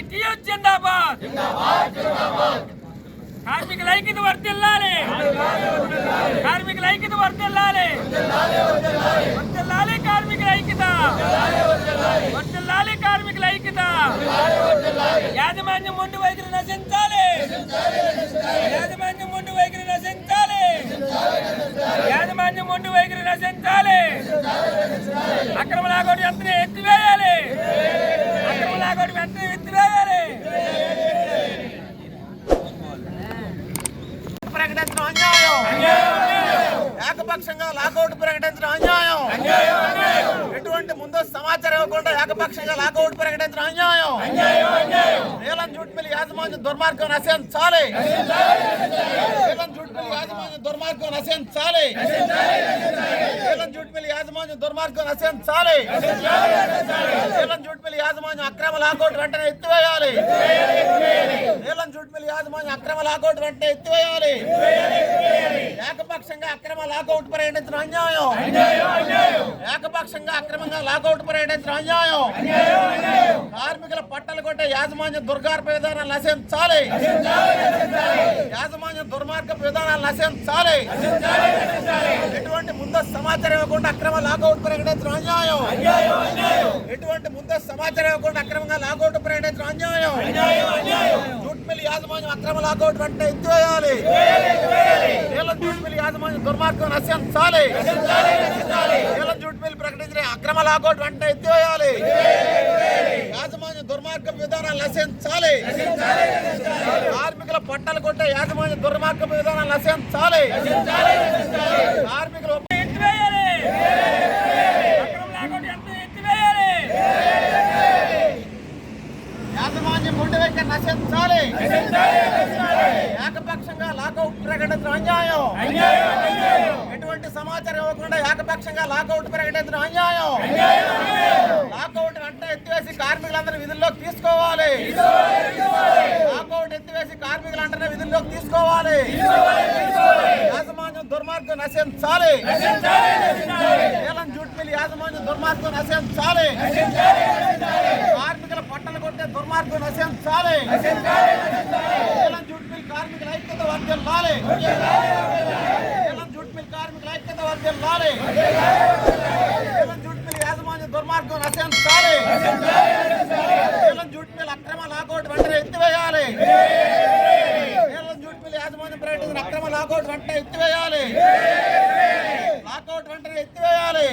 ITU జిందాబాద్. కార్మికుల ఐక్యత వర్తిల్లాలి. కార్మికుల ఐక్యత వర్తిల్లాలి. వర్తిల్లాలి కార్మికుల ఐక్యత. వర్తిల్లాలి కార్మికుల ఐక్యత. యాజమాన్యం ముందు వైఖరి నశించాలి. యాజమాన్యం ముందు వైఖరి నశించాలి. యాజమాన్యం ముందు వైఖరి నశించాలి. అక్రమ నాగోడు ఎంత ఎక్కువ ప్రకటించడం అన్యాయం. ఏకపక్షంగా లాకౌట్ ప్రకటించడం అన్యాయం. ఎటువంటి ముందు సమాచారం ఇవ్వకుండా ఏకపక్షంగా లాకౌట్ ప్రకటించడం అన్యాయం. నీలం జూట్ మిల్ యాజమాన్యం దుర్మార్గం నశించాలి. నీలం జూట్ మిల్ యాజమాన్యం దుర్మార్గం నశించాలి. నీలం జూట్ మిల్ యాజమాన్యం దుర్మార్గం నశించాలి. నీలం జూట్ మిల్ యాజమాన్యం అక్రమ లాకౌట్ వెంటనే ఎత్తివేయాలి. షూట్ జూట్ మిల్ యాజమాన్యం అక్రమ లాకౌట్ వెంటనే ఎత్తివేయాలి. ఏకపక్షంగా అక్రమ లాకౌట్ ప్రకటించిన అన్యాయం. ఏకపక్షంగా అక్రమంగా లాకౌట్ ప్రకటించిన అన్యాయం. కార్మికుల పట్టలు కొట్టే యాజమాన్య దుర్గార్ప విధానాలు నశించాలి. యాజమాన్య దుర్మార్గ విధానాలు నశించాలి. ఎటువంటి ముందస్తు సమాచారం ఇవ్వకుండా అక్రమ లాకౌట్ ప్రకటించిన అన్యాయం. ఎటువంటి ముందస్తు సమాచారం ఇవ్వకుండా అక్రమంగా లాకౌట్ ప్రకటించిన అన్యాయం. జూట్ మిల్ యాజమాన్యం అక్రమ లాకౌట్ వెంటనే ఎత్తివేయాలి. నీలం జూట్ మిల్ యాజమాన్యం దుర్మార్గం నశించాలి. నీలం జూట్ మిల్ ప్రకటించిన అక్రమ లాకౌట్ వెంటనే ఎత్తివేయాలి. దుర్మార్గం విధానాలు నశించాలి. కార్మికుల పట్టాలు కొట్టే యాజమాన్య దుర్మార్గం విధానాలు నశించాలి. కార్మికులు యాజమాన్యం ముందు నశించాలి. ఏకపక్షంగా లాకౌట్ ప్రకటించడం అన్యాయం. ఎటువంటి ఇవ్వకుండా ఏకపక్షంగా లాకౌట్ ప్రకటించడం అన్యాయం. లాకౌట్ వెంటనే ఎత్తివేసి కార్మికులందరూ విధుల్లోకి తీసుకోవాలి. లాకౌట్ ఎత్తివేసి కార్మికులందరినీ విధుల్లోకి తీసుకోవాలి. యాజమాన్యం దుర్మార్గం నశించాలి. నీలం జూట్ మిల్ యాజమాన్యం దుర్మార్గం నశించాలి. కార్మికుల పట్టలు కొట్టే దుర్మార్గం నశించాలి. నీలం జూట్ మిల్ కార్మికుల ఐక్యత వర్గం నీలం జూట్ మిల్ కార్మికుల ఐక్యత వర్ధిల్లాలి జూట్ మిల్ యాజమాన్య దుర్మార్గం నశించాలి జూట్ మిల్ అక్రమ లాకౌట్ వెంటనే ఎత్తివేయాలి. నీలం జూట్ మిల్ యాజమాన్యం ప్రకటించిన అక్రమ లాకౌట్ వెంటనే ఎత్తివేయాలి. లాకౌట్ వెంటనే ఎత్తివేయాలి.